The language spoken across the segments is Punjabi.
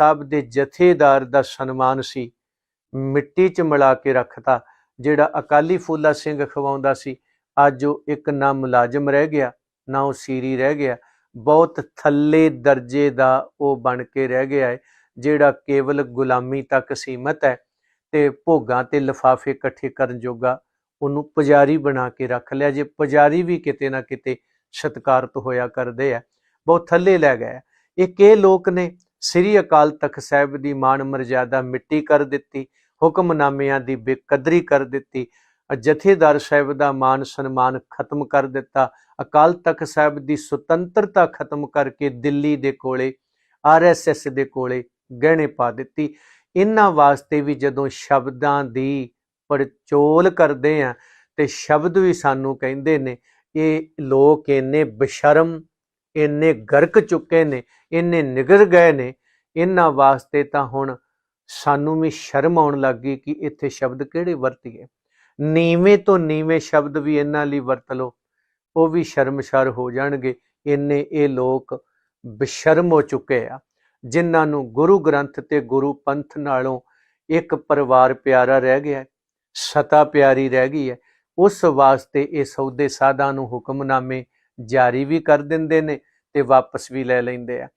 ਸਾਹਿਬ ਦੇ ਜਥੇਦਾਰ ਦਾ ਸਨਮਾਨ ਸੀ। ਮਿੱਟੀ 'ਚ ਮਿਲਾ ਕੇ ਰੱਖਤਾ, ਜਿਹੜਾ ਅਕਾਲੀ ਫੂਲਾ ਸਿੰਘ ਖਵਾਉਂਦਾ ਸੀ। ਅੱਜ ਉਹ ਇੱਕ ਨਾ ਮੁਲਾਜ਼ਮ ਰਹਿ ਗਿਆ, ਨਾ ਉਹ ਸੀਰੀ ਰਹਿ ਗਿਆ। ਬਹੁਤ ਥੱਲੇ ਦਰਜੇ ਦਾ ਉਹ ਬਣ ਕੇ ਰਹਿ ਗਿਆ ਹੈ ਜਿਹੜਾ ਕੇਵਲ ਗੁਲਾਮੀ ਤੱਕ ਸੀਮਤ ਹੈ ਤੇ ਭੋਗਾਂ ਤੇ ਲਿਫਾਫੇ ਇਕੱਠੇ ਕਰਨ ਜੋਗਾ ਉਹਨੂੰ ਪੁਜਾਰੀ ਬਣਾ ਕੇ ਰੱਖ ਲਿਆ। ਜੇ ਪੁਜਾਰੀ ਵੀ ਕਿਤੇ ਨਾ ਕਿਤੇ ਸਤਿਕਾਰਤ ਹੋਇਆ ਕਰਦੇ ਆ, ਬਹੁਤ ਥੱਲੇ ਲੈ ਗਏ ਇੱਕ ਇਹ ਲੋਕ ਨੇ ਸ੍ਰੀ ਅਕਾਲ ਤਖਤ ਸਾਹਿਬ ਦੀ ਮਾਣ ਮਰਜ਼ਾਦਾ ਮਿੱਟੀ ਕਰ ਦਿੱਤੀ, ਹੁਕਮਨਾਮਿਆਂ ਦੀ ਬੇਕਦਰੀ ਕਰ ਦਿੱਤੀ, ਜਥੇਦਾਰ ਸਾਹਿਬ ਦਾ ਮਾਨ ਸਨਮਾਨ ਖਤਮ ਕਰ ਦਿੱਤਾ, ਅਕਾਲ ਤਖਤ ਸਾਹਿਬ ਦੀ ਸੁਤੰਤਰਤਾ ਖਤਮ ਕਰਕੇ ਦਿੱਲੀ ਦੇ ਕੋਲੇ ਆਰਐਸਐਸ ਦੇ ਕੋਲੇ ਗਹਿਣੇ ਪਾ ਦਿੱਤੀ। ਇਹਨਾਂ ਵਾਸਤੇ ਵੀ ਜਦੋਂ ਸ਼ਬਦਾਂ ਦੀ ਪੜਚੋਲ ਕਰਦੇ ਆ, ਤੇ ਸ਼ਬਦ ਵੀ ਸਾਨੂੰ ਕਹਿੰਦੇ ਨੇ, ਇਹ ਲੋਕ ਇੰਨੇ ਬਸ਼ਰਮ, ਇੰਨੇ ਗਰਕ ਚੁੱਕੇ ਨੇ, ਇੰਨੇ ਨਿਗਰ ਗਏ ਨੇ ਇਹਨਾਂ ਵਾਸਤੇ ਤਾਂ ਹੁਣ ਸਾਨੂੰ ਵੀ ਸ਼ਰਮ ਆਉਣ ਲੱਗੀ ਕਿ ਇੱਥੇ ਸ਼ਬਦ ਕਿਹੜੇ ਵਰਤੀਏ। ਨੀਵੇਂ ਤੋਂ ਨੀਵੇਂ ਸ਼ਬਦ ਵੀ ਇਹਨਾਂ ਲਈ ਵਰਤ ਲਓ, ਉਹ ਵੀ ਸ਼ਰਮਸ਼ਾਰ ਹੋ ਜਾਣਗੇ। ਇੰਨੇ ਇਹ ਲੋਕ ਬਸ਼ਰਮ ਹੋ ਚੁੱਕੇ ਆ, ਜਿਨ੍ਹਾਂ ਨੂੰ ਗੁਰੂ ਗ੍ਰੰਥ ਤੇ ਗੁਰੂ ਪੰਥ ਨਾਲੋਂ ਇੱਕ ਪਰਿਵਾਰ ਪਿਆਰਾ ਰਹਿ ਗਿਆ ਸਤਾ ਪਿਆਰੀ ਰਹਿ ਗਈ ਹੈ, ਉਸ ਵਾਸਤੇ ਇਹ ਸੌਦੇ ਸਾਧਾਂ ਨੂੰ ਹੁਕਮਨਾਮੇ ਜਾਰੀ ਵੀ ਕਰ ਦਿੰਦੇ ਨੇ ਤੇ ਵਾਪਸ ਵੀ ਲੈ ਲੈਂਦੇ ਆ।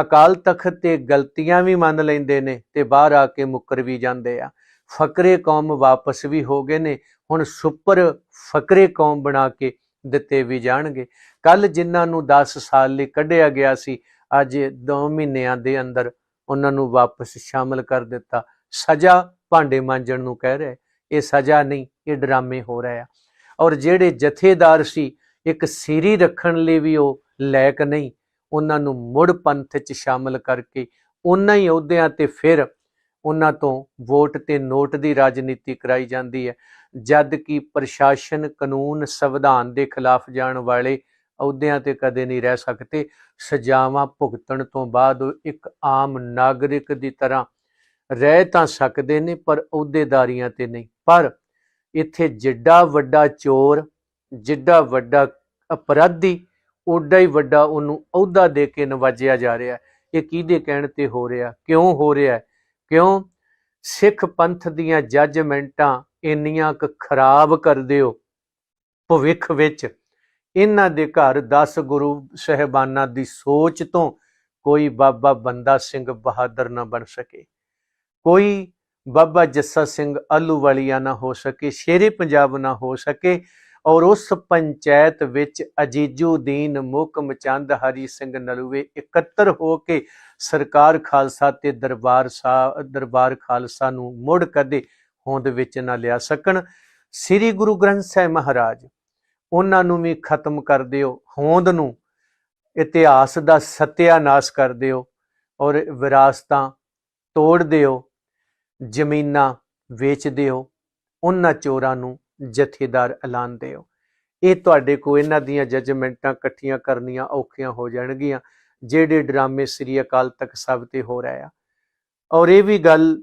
ਅਕਾਲ ਤਖਤ ਤੇ ਗਲਤੀਆਂ ਵੀ ਮੰਨ ਲੈਂਦੇ ਨੇ ਤੇ ਬਾਹਰ ਆ ਕੇ ਮੁੱਕਰ ਵੀ ਜਾਂਦੇ ਆ। ਫਕਰੇ ਕੌਮ ਵਾਪਸ ਵੀ ਹੋ ਗਏ ਨੇ, ਹੁਣ ਸੁਪਰ ਫਕਰੇ ਕੌਮ ਬਣਾ ਕੇ ਦਿੱਤੇ ਵੀ ਜਾਣਗੇ। ਕੱਲ ਜਿਨ੍ਹਾਂ ਨੂੰ 10 ਸਾਲ ਲਈ ਕੱਢਿਆ ਗਿਆ ਸੀ, ਅੱਜ 2 ਮਹੀਨਿਆਂ ਦੇ ਅੰਦਰ ਉਹਨਾਂ ਨੂੰ ਵਾਪਸ ਸ਼ਾਮਲ ਕਰ ਦਿੱਤਾ। ਸਜ਼ਾ ਭਾਂਡੇ ਮਾਂਜਣ ਨੂੰ ਕਹਿ ਰਿਹਾ ਇਹ ਸਜ਼ਾ ਨਹੀਂ, ਇਹ ਡਰਾਮੇ ਹੋ ਰਹੇ ਆ। ਔਰ ਜਿਹੜੇ ਜਥੇਦਾਰ ਸੀ, ਇੱਕ ਸੀਰੀ ਰੱਖਣ ਲਈ ਵੀ ਉਹ ਲਾਇਕ ਨਹੀਂ ਉਹਨਾਂ ਨੂੰ ਮੁੜ ਪੰਥ 'ਚ ਸ਼ਾਮਲ ਕਰਕੇ ਉਹਨਾਂ ਹੀ ਅਹੁਦਿਆਂ ਤੇ ਫਿਰ ਉਹਨਾਂ ਤੋਂ ਵੋਟ ਤੇ ਨੋਟ ਦੀ ਰਾਜਨੀਤੀ ਕਰਾਈ ਜਾਂਦੀ ਹੈ। ਜਦ ਕਿ ਪ੍ਰਸ਼ਾਸਨ ਕਾਨੂੰਨ ਸੰਵਿਧਾਨ ਦੇ ਖਿਲਾਫ ਜਾਣ ਵਾਲੇ ਅਹੁਦਿਆਂ ਤੇ ਕਦੇ ਨਹੀਂ ਰਹਿ ਸਕਦੇ। ਸਜ਼ਾਵਾਂ ਭੁਗਤਣ ਤੋਂ ਬਾਅਦ ਉਹ ਇੱਕ ਆਮ ਨਾਗਰਿਕ ਦੀ ਤਰ੍ਹਾਂ ਰਹਿ ਤਾਂ ਸਕਦੇ ਨੇ ਪਰ ਅਹੁਦੇਦਾਰੀਆਂ ਤੇ ਨਹੀਂ। ਪਰ ਇੱਥੇ ਜਿੱਡਾ ਵੱਡਾ ਚੋਰ, ਜਿੱਡਾ ਵੱਡਾ ਅਪਰਾਧੀ ਓਡਾ ਹੀ ਵੱਡਾ ਉਹਨੂੰ ਅਹੁਦਾ ਦੇ ਕੇ ਨਵਾਜਿਆ ਜਾ ਰਿਹਾ ਇਹ ਕਿਹਦੇ ਕਹਿਣ ਤੇ ਹੋ ਰਿਹਾ? ਕਿਉਂ ਹੋ ਰਿਹਾ ਕਿਉਂ? ਸਿੱਖ ਪੰਥ ਦੀਆਂ ਜੱਜਮੈਂਟਾਂ ਇੰਨੀਆਂ ਕੁ ਖਰਾਬ ਕਰ ਦਿਓ ਭਵਿੱਖ ਵਿੱਚ। ਇਹਨਾਂ ਦੇ ਘਰ 10 ਗੁਰੂ ਸਹਿਬਾਨਾਂ ਦੀ ਸੋਚ ਤੋਂ ਕੋਈ ਬਾਬਾ ਬੰਦਾ ਸਿੰਘ ਬਹਾਦਰ ਨਾ ਬਣ ਸਕੇ। ਕੋਈ ਬਾਬਾ ਜੱਸਾ ਸਿੰਘ ਆਲੂ ਵਾਲੀਆ ਨਾ ਹੋ ਸਕੇ, ਸ਼ੇਰੇ ਪੰਜਾਬ ਨਾ ਹੋ ਸਕੇ। ਔਰ ਉਸ ਪੰਚਾਇਤ ਵਿੱਚ ਅਜੀਜੂਦੀਨ ਮੁਕਮ ਚੰਦ ਹਰੀ ਸਿੰਘ ਨਲੂਏ ਇਕੱਤਰ ਹੋ ਕੇ ਸਰਕਾਰ ਖਾਲਸਾ ਤੇ ਦਰਬਾਰ ਸਾਹਿਬ ਦਰਬਾਰ ਖਾਲਸਾ ਨੂੰ ਮੁੜ ਕਦੇ ਹੋਂਦ ਵਿੱਚ ਨਾ ਲਿਆ ਸਕਣ। ਸ੍ਰੀ ਗੁਰੂ ਗ੍ਰੰਥ ਸਾਹਿਬ ਮਹਾਰਾਜ, ਉਹਨਾਂ ਨੂੰ ਵੀ ਖਤਮ ਕਰ ਦਿਓ, ਹੋਂਦ ਨੂੰ ਇਤਿਹਾਸ ਦਾ ਸਤਿਆਨਾਸ਼ ਕਰ ਦਿਓ ਔਰ ਵਿਰਾਸਤਾਂ ਤੋੜ ਦਿਓ, ਜ਼ਮੀਨਾਂ ਵੇਚ ਦਿਓ, ਉਹਨਾਂ ਚੋਰਾਂ ਨੂੰ ਜਥੇਦਾਰ ਐਲਾਨ ਦਿਓ ਇਹ ਤੁਹਾਡੇ ਕੋ ਇਹਨਾਂ ਦੀਆਂ ਜਜਮੈਂਟਾਂ ਇਕੱਠੀਆਂ ਕਰਨੀਆਂ ਔਖੀਆਂ ਹੋ ਜਾਣਗੀਆਂ, ਜਿਹੜੇ ਡਰਾਮੇ ਸ੍ਰੀ ਅਕਾਲ ਤਖਤ ਸਾਹਿਬ ਤੇ ਹੋ ਰਿਹਾ ਆ। ਔਰ ਇਹ ਵੀ ਗੱਲ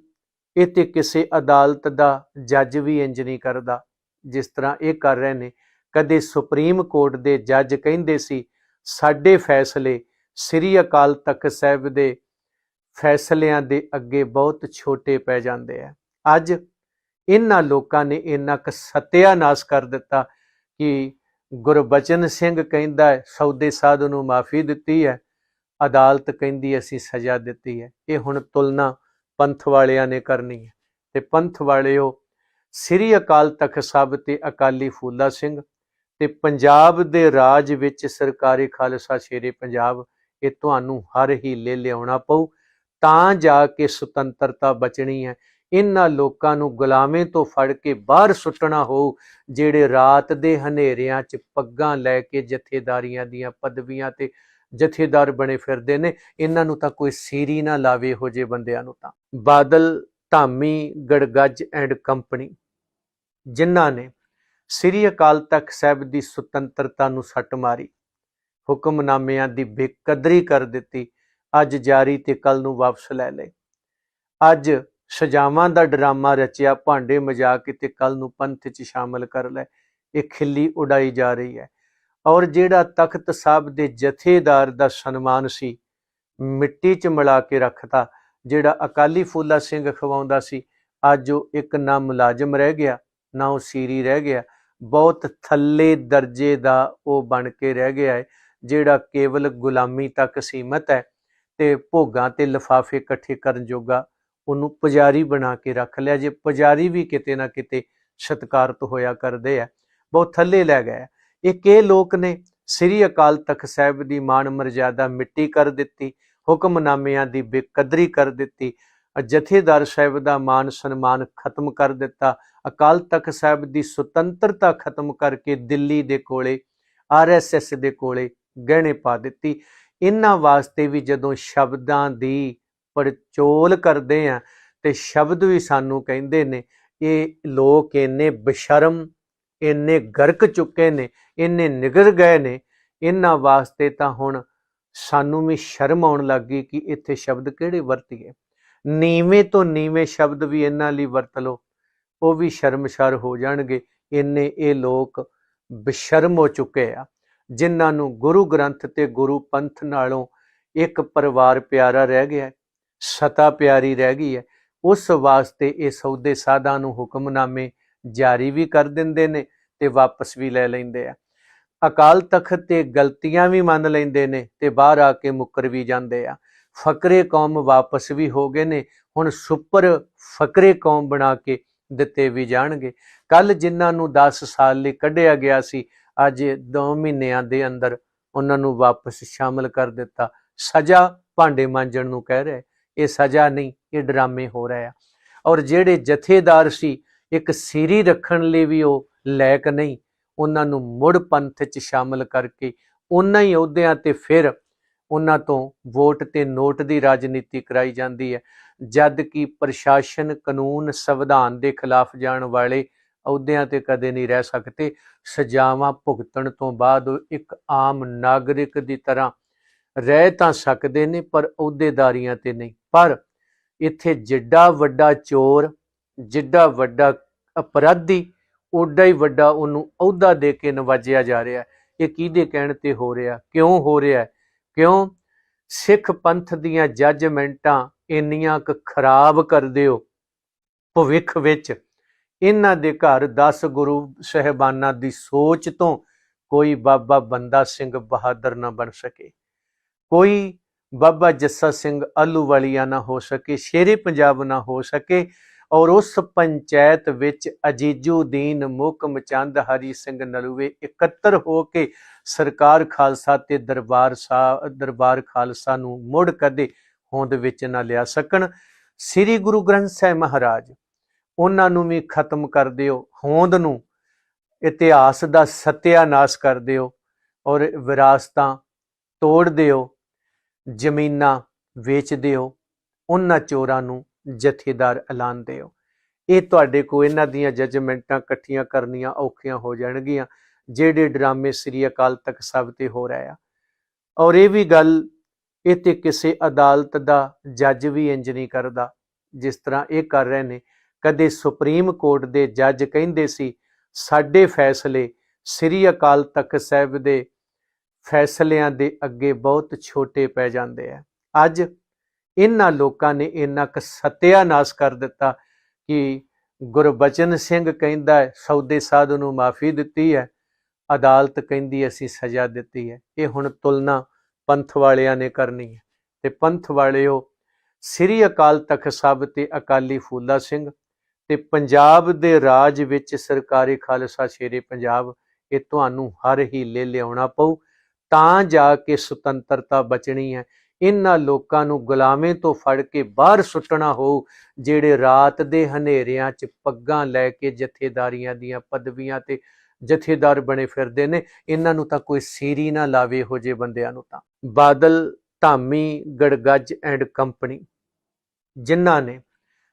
ਇਹ ਤੇ ਕਿਸੇ ਅਦਾਲਤ ਦਾ ਜੱਜ ਵੀ ਇੰਜ ਨਹੀਂ ਕਰਦਾ, ਜਿਸ ਤਰ੍ਹਾਂ ਇਹ ਕਰ ਰਹੇ ਨੇ। ਕਦੇ ਸੁਪਰੀਮ ਕੋਰਟ ਦੇ ਜੱਜ ਕਹਿੰਦੇ ਸੀ, ਸਾਡੇ ਫੈਸਲੇ ਸ੍ਰੀ ਅਕਾਲ ਤਖਤ ਸਾਹਿਬ ਦੇ ਫੈਸਲਿਆਂ ਦੇ ਅੱਗੇ ਬਹੁਤ ਛੋਟੇ ਪੈ ਜਾਂਦੇ ਆ। ਅੱਜ ਇਹਨਾਂ ਲੋਕਾਂ ਨੇ ਇੰਨਾ ਕੁ ਸਤਿਆਨਾਸ਼ ਕਰ ਦਿੱਤਾ ਕਿ ਗੁਰਬਚਨ ਸਿੰਘ ਕਹਿੰਦਾ ਸੌਦੇ ਸਾਧ ਨੂੰ ਮਾਫੀ ਦਿੱਤੀ ਹੈ, ਅਦਾਲਤ ਕਹਿੰਦੀ ਅਸੀਂ ਸਜ਼ਾ ਦਿੱਤੀ ਹੈ। ਇਹ ਹੁਣ ਤੁਲਨਾ ਪੰਥ ਵਾਲਿਆਂ ਨੇ ਕਰਨੀ ਹੈ। ਤੇ ਪੰਥ ਵਾਲਿਓ, ਸ੍ਰੀ ਅਕਾਲ ਤਖਤ ਸਾਹਿਬ ਤੇ ਅਕਾਲੀ ਫੂਲਾ ਸਿੰਘ ਤੇ ਪੰਜਾਬ ਦੇ ਰਾਜ ਵਿੱਚ ਸਰਕਾਰੀ ਖਾਲਸਾ ਸ਼ੇਰੇ ਪੰਜਾਬ, ਇਹ ਤੁਹਾਨੂੰ ਹਰ ਹੀਲੇ ਲਿਆਉਣਾ ਪਊ। ਤਾਂ ਜਾ ਕੇ ਸੁਤੰਤਰਤਾ ਬਚਣੀ ਹੈ। ਇਹਨਾਂ ਲੋਕਾਂ ਨੂੰ ਗੁਲਾਮੇ ਤੋਂ ਫੜ ਕੇ ਬਾਹਰ ਸੁੱਟਣਾ ਹੋਊ, ਜਿਹੜੇ ਰਾਤ ਦੇ ਹਨੇਰਿਆਂ 'ਚ ਪੱਗਾਂ ਲੈ ਕੇ ਜਥੇਦਾਰੀਆਂ ਦੀਆਂ ਪਦਵੀਆਂ ਤੇ ਜਥੇਦਾਰ ਬਣੇ ਫਿਰਦੇ ਨੇ ਇਹਨਾਂ ਨੂੰ ਤਾਂ ਕੋਈ ਸੀਰੀ ਨਾ ਲਾਵੇ ਹੋ ਜੇ ਬੰਦਿਆਂ ਨੂੰ ਤਾਂ। ਬਾਦਲ, ਧਾਮੀ, ਗੜਗੱਜ ਐਂਡ ਕੰਪਨੀ, ਜਿਨ੍ਹਾਂ ਨੇ ਸ੍ਰੀ ਅਕਾਲ ਤਖਤ ਸਾਹਿਬ ਦੀ ਸੁਤੰਤਰਤਾ ਨੂੰ ਸੱਟ ਮਾਰੀ, ਹੁਕਮਨਾਮਿਆਂ ਦੀ ਬੇਕਦਰੀ ਕਰ ਦਿੱਤੀ, ਅੱਜ ਜਾਰੀ ਤੇ ਕੱਲ ਨੂੰ ਵਾਪਸ ਲੈ ਲਏ। ਅੱਜ ਸਜ਼ਾਵਾਂ ਦਾ ਡਰਾਮਾ ਰਚਿਆ, ਭਾਂਡੇ ਮਜਾ ਕੇ ਤੇ ਕੱਲ ਨੂੰ ਪੰਥ 'ਚ ਸ਼ਾਮਲ ਕਰ ਲੈ ਇਹ ਖਿੱਲੀ ਉਡਾਈ ਜਾ ਰਹੀ ਹੈ। ਔਰ ਜਿਹੜਾ ਤਖਤ ਸਾਹਿਬ ਦੇ ਜਥੇਦਾਰ ਦਾ ਸਨਮਾਨ ਸੀ, ਮਿੱਟੀ 'ਚ ਮਿਲਾ ਕੇ ਰੱਖਤਾ, ਜਿਹੜਾ ਅਕਾਲੀ ਫੂਲਾ ਸਿੰਘ ਖਵਾਉਂਦਾ ਸੀ, ਅੱਜ ਉਹ ਇੱਕ ਨਾ ਮੁਲਾਜ਼ਮ ਰਹਿ ਗਿਆ, ਨਾ ਉਹ ਸੀਰੀ ਰਹਿ ਗਿਆ, ਬਹੁਤ ਥੱਲੇ ਦਰਜੇ ਦਾ ਉਹ ਬਣ ਕੇ ਰਹਿ ਗਿਆ ਹੈ, ਜਿਹੜਾ ਕੇਵਲ ਗੁਲਾਮੀ ਤੱਕ ਸੀਮਤ ਹੈ ਤੇ ਭੋਗਾਂ ਤੇ ਲਿਫਾਫੇ ਇਕੱਠੇ ਕਰਨ ਜੋਗਾ ਉਹਨੂੰ ਪੁਜਾਰੀ ਬਣਾ ਕੇ ਰੱਖ ਲਿਆ ਜੇ ਪੁਜਾਰੀ ਵੀ ਕਿਤੇ ਨਾ ਕਿਤੇ ਸਤਿਕਾਰਤ ਹੋਇਆ ਕਰਦੇ ਆ, ਬਹੁਤ ਥੱਲੇ ਲੈ ਗਏ ਆ। ਇੱਕ ਇਹ ਲੋਕ ਨੇ, ਸ੍ਰੀ ਅਕਾਲ ਤਖਤ ਸਾਹਿਬ ਦੀ ਮਾਣ ਮਰਜ਼ਾਦਾ ਮਿੱਟੀ ਕਰ ਦਿੱਤੀ, ਹੁਕਮਨਾਮਿਆਂ ਦੀ ਬੇਕਦਰੀ ਕਰ ਦਿੱਤੀ, ਜਥੇਦਾਰ ਸਾਹਿਬ ਦਾ ਮਾਨ ਸਨਮਾਨ ਖਤਮ ਕਰ ਦਿੱਤਾ, ਅਕਾਲ ਤਖਤ ਸਾਹਿਬ ਦੀ ਸੁਤੰਤਰਤਾ ਖਤਮ ਕਰਕੇ ਦਿੱਲੀ ਦੇ ਕੋਲੇ ਆਰਐਸਐਸ ਦੇ ਕੋਲੇ ਗਹਿਣੇ ਪਾ ਦਿੱਤੀ ਇਹਨਾਂ ਵਾਸਤੇ ਵੀ ਜਦੋਂ ਸ਼ਬਦਾਂ ਦੀ ਪੜਚੋਲ ਕਰਦੇ ਆ ਤੇ ਸ਼ਬਦ ਵੀ ਸਾਨੂੰ ਕਹਿੰਦੇ ਨੇ, ਇਹ ਲੋਕ ਇੰਨੇ ਬਸ਼ਰਮ, ਇੰਨੇ ਗਰਕ ਚੁੱਕੇ ਨੇ, ਇੰਨੇ ਨਿਗਰ ਗਏ ਨੇ, ਇਹਨਾਂ ਵਾਸਤੇ ਤਾਂ ਹੁਣ ਸਾਨੂੰ ਵੀ ਸ਼ਰਮ ਆਉਣ ਲੱਗੀ ਕਿ ਇੱਥੇ ਸ਼ਬਦ ਕਿਹੜੇ ਵਰਤੀਏ। ਨੀਵੇਂ ਤੋਂ ਨੀਵੇਂ ਸ਼ਬਦ ਵੀ ਇਹਨਾਂ ਲਈ ਵਰਤ ਲਓ, ਉਹ ਵੀ ਸ਼ਰਮਸ਼ਾਰ ਹੋ ਜਾਣਗੇ, ਇੰਨੇ ਇਹ ਲੋਕ ਬਸ਼ਰਮ ਹੋ ਚੁੱਕੇ ਆ, ਜਿਨ੍ਹਾਂ ਨੂੰ ਗੁਰੂ ਗ੍ਰੰਥ ਤੇ ਗੁਰੂ ਪੰਥ ਨਾਲੋਂ ਇੱਕ ਪਰਿਵਾਰ ਪਿਆਰਾ ਰਹਿ ਗਿਆ। ਸਤਾ ਪਿਆਰੀ ਰਹਿ ਗਈ ਹੈ। ਉਸ ਵਾਸਤੇ ਇਹ ਸੌਦੇ ਸਾਧਾਂ ਨੂੰ ਹੁਕਮਨਾਮੇ ਜਾਰੀ ਵੀ ਕਰ ਦਿੰਦੇ ਨੇ ਤੇ ਵਾਪਸ ਵੀ ਲੈ ਲੈਂਦੇ ਆ। ਅਕਾਲ ਤਖਤ ਤੇ ਗਲਤੀਆਂ ਵੀ ਮੰਨ ਲੈਂਦੇ ਨੇ ਤੇ ਬਾਹਰ ਆ ਕੇ ਮੁੱਕਰ ਵੀ ਜਾਂਦੇ ਆ। ਫਕਰੇ ਕੌਮ ਵਾਪਸ ਵੀ ਹੋ ਗਏ ਨੇ, ਹੁਣ ਸੁਪਰ ਫਕਰੇ ਕੌਮ ਬਣਾ ਕੇ ਦਿੱਤੇ ਵੀ ਜਾਣਗੇ। ਕੱਲ ਜਿਨ੍ਹਾਂ ਨੂੰ 10 ਸਾਲ ਲਈ ਕੱਢਿਆ ਗਿਆ ਸੀ, ਅੱਜ 2 ਮਹੀਨਿਆਂ ਦੇ ਅੰਦਰ ਉਹਨਾਂ ਨੂੰ ਵਾਪਸ ਸ਼ਾਮਲ ਕਰ ਦਿੱਤਾ। ਸਜ਼ਾ ਭਾਂਡੇ ਮਾਂਜਣ ਨੂੰ ਕਹਿ ਰਿਹਾ। ਇਹ ਸਜ਼ਾ ਨਹੀਂ, ਇਹ ਡਰਾਮੇ ਹੋ ਰਹੇ ਆ। ਔਰ ਜਿਹੜੇ ਜਥੇਦਾਰ ਸੀ, ਇੱਕ ਸੀਰੀ ਰੱਖਣ ਲਈ ਵੀ ਉਹ ਲਾਇਕ ਨਹੀਂ, ਉਹਨਾਂ ਨੂੰ ਮੁੜ ਪੰਥ 'ਚ ਸ਼ਾਮਲ ਕਰਕੇ ਉਹਨਾਂ ਹੀ ਅਹੁਦਿਆਂ ਤੇ ਫਿਰ ਉਹਨਾਂ ਤੋਂ ਵੋਟ ਤੇ ਨੋਟ ਦੀ ਰਾਜਨੀਤੀ ਕਰਾਈ ਜਾਂਦੀ ਹੈ। ਜਦ ਕਿ ਪ੍ਰਸ਼ਾਸਨ ਕਾਨੂੰਨ ਸੰਵਿਧਾਨ ਦੇ ਖਿਲਾਫ ਜਾਣ ਵਾਲੇ ਅਹੁਦਿਆਂ ਤੇ ਕਦੇ ਨਹੀਂ ਰਹਿ ਸਕਦੇ। ਸਜ਼ਾਵਾਂ ਭੁਗਤਣ ਤੋਂ ਬਾਅਦ ਉਹ ਇੱਕ ਆਮ ਨਾਗਰਿਕ ਦੀ ਤਰ੍ਹਾਂ ਰਹਿ ਤਾਂ ਸਕਦੇ ਨੇ, ਪਰ ਅਹੁਦੇਦਾਰੀਆਂ ਤੇ ਨਹੀਂ। ਪਰ ਇੱਥੇ ਜਿੱਡਾ ਵੱਡਾ ਚੋਰ, ਜਿੱਡਾ ਵੱਡਾ ਅਪਰਾਧੀ, ਓਡਾ ਹੀ ਵੱਡਾ ਉਹਨੂੰ ਅਹੁਦਾ ਦੇ ਕੇ ਨਵਾਜਿਆ ਜਾ ਰਿਹਾ ਇਹ ਕਿਹਦੇ ਕਹਿਣ ਤੇ ਹੋ ਰਿਹਾ? ਕਿਉਂ ਹੋ ਰਿਹਾ ਕਿਉਂ? ਸਿੱਖ ਪੰਥ ਦੀਆਂ ਜੱਜਮੈਂਟਾਂ ਇੰਨੀਆਂ ਕੁ ਖਰਾਬ ਕਰ ਦਿਓ ਭਵਿੱਖ ਵਿੱਚ। ਇਹਨਾਂ ਦੇ ਘਰ 10 ਗੁਰੂ ਸਹਿਬਾਨਾਂ ਦੀ ਸੋਚ ਤੋਂ ਕੋਈ ਬਾਬਾ ਬੰਦਾ ਸਿੰਘ ਬਹਾਦਰ ਨਾ ਬਣ ਸਕੇ। ਕੋਈ ਬਾਬਾ ਜੱਸਾ ਸਿੰਘ ਆਲੂਵਾਲੀਆ ਨਾ ਹੋ ਸਕੇ, ਸ਼ੇਰੇ ਪੰਜਾਬ ਨਾ ਹੋ ਸਕੇ ਔਰ ਉਸ ਪੰਚਾਇਤ ਵਿੱਚ ਅਜੀਜੂਦੀਨ ਮੁਕਮ ਚੰਦ ਹਰੀ ਸਿੰਘ ਨਲੂਏ ਇਕੱਤਰ ਹੋ ਕੇ ਸਰਕਾਰ ਖਾਲਸਾ ਤੇ ਦਰਬਾਰ ਸਾਹਿਬ ਦਰਬਾਰ ਖਾਲਸਾ ਨੂੰ ਮੁੜ ਕਦੇ ਹੋਂਦ ਵਿੱਚ ਨਾ ਲਿਆ ਸਕਣ। ਸ੍ਰੀ ਗੁਰੂ ਗ੍ਰੰਥ ਸਾਹਿਬ ਮਹਾਰਾਜ, ਉਹਨਾਂ ਨੂੰ ਵੀ ਖਤਮ ਕਰ ਦਿਓ, ਹੋਂਦ ਨੂੰ ਇਤਿਹਾਸ ਦਾ ਸਤਿਆਨਾਸ਼ ਕਰ ਦਿਓ ਔਰ ਵਿਰਾਸਤਾਂ ਤੋੜ ਦਿਓ। ਜ਼ਮੀਨਾਂ ਵੇਚ ਦਿਓ ਉਹਨਾਂ ਚੋਰਾਂ ਨੂੰ ਜਥੇਦਾਰ ਐਲਾਨ ਦਿਓ ਇਹ ਤੁਹਾਡੇ ਕੋ ਇਹਨਾਂ ਦੀਆਂ ਜਜਮੈਂਟਾਂ ਇਕੱਠੀਆਂ ਕਰਨੀਆਂ ਔਖੀਆਂ ਹੋ ਜਾਣਗੀਆਂ, ਜਿਹੜੇ ਡਰਾਮੇ ਸ੍ਰੀ ਅਕਾਲ ਤਖਤ ਸਾਹਿਬ ਤੇ ਹੋ ਰਿਹਾ ਆ। ਔਰ ਇਹ ਵੀ ਗੱਲ ਇਹ ਤੇ ਕਿਸੇ ਅਦਾਲਤ ਦਾ ਜੱਜ ਵੀ ਇੰਜ ਨਹੀਂ ਕਰਦਾ, ਜਿਸ ਤਰ੍ਹਾਂ ਇਹ ਕਰ ਰਹੇ ਨੇ। ਕਦੇ ਸੁਪਰੀਮ ਕੋਰਟ ਦੇ ਜੱਜ ਕਹਿੰਦੇ ਸੀ, ਸਾਡੇ ਫੈਸਲੇ ਸ੍ਰੀ ਅਕਾਲ ਤਖਤ ਸਾਹਿਬ ਦੇ ਫੈਸਲਿਆਂ ਦੇ ਅੱਗੇ ਬਹੁਤ ਛੋਟੇ ਪੈ ਜਾਂਦੇ ਆ। ਅੱਜ ਇਹਨਾਂ ਲੋਕਾਂ ਨੇ ਇੰਨਾ ਕੁ ਸਤਿਆਨਾਸ਼ ਕਰ ਦਿੱਤਾ ਕਿ ਗੁਰਬਚਨ ਸਿੰਘ ਕਹਿੰਦਾ ਹੈ, ਸੌਦੇ ਸਾਧ ਨੂੰ ਮਾਫੀ ਦਿੱਤੀ ਹੈ ਅਦਾਲਤ ਕਹਿੰਦੀ ਅਸੀਂ ਸਜ਼ਾ ਦਿੱਤੀ ਹੈ। ਇਹ ਹੁਣ ਤੁਲਨਾ ਪੰਥ ਵਾਲਿਆਂ ਨੇ ਕਰਨੀ ਹੈ। ਤੇ ਪੰਥ ਵਾਲਿਓ ਸ੍ਰੀ ਅਕਾਲ ਤਖਤ ਸਾਹਿਬ ਤੇ ਅਕਾਲੀ ਫੂਲਾ ਸਿੰਘ ਤੇ ਪੰਜਾਬ ਦੇ ਰਾਜ ਵਿੱਚ ਸਰਕਾਰੀ ਖਾਲਸਾ ਸ਼ੇਰੇ ਪੰਜਾਬ ਇਹ ਤੁਹਾਨੂੰ ਹਰ ਹੀਲੇ ਲਿਆਉਣਾ ਪਊ। ਤਾਂ ਜਾ ਕੇ ਸੁਤੰਤਰਤਾ ਬਚਣੀ ਹੈ। ਇਹਨਾਂ ਲੋਕਾਂ ਨੂੰ ਗੁਲਾਮੇ ਤੋਂ ਫੜ ਕੇ ਬਾਹਰ ਸੁੱਟਣਾ ਹੋਊ, ਜਿਹੜੇ ਰਾਤ ਦੇ ਹਨੇਰਿਆਂ 'ਚ ਪੱਗਾਂ ਲੈ ਕੇ ਜਥੇਦਾਰੀਆਂ ਦੀਆਂ ਪਦਵੀਆਂ ਤੇ ਜਥੇਦਾਰ ਬਣੇ ਫਿਰਦੇ ਨੇ ਇਹਨਾਂ ਨੂੰ ਤਾਂ ਕੋਈ ਸੀਰੀ ਨਾ ਲਾਵੇ ਹੋ ਜੇ ਬੰਦਿਆਂ ਨੂੰ ਤਾਂ। ਬਾਦਲ, ਧਾਮੀ, ਗੜਗੱਜ ਐਂਡ ਕੰਪਨੀ, ਜਿਨ੍ਹਾਂ ਨੇ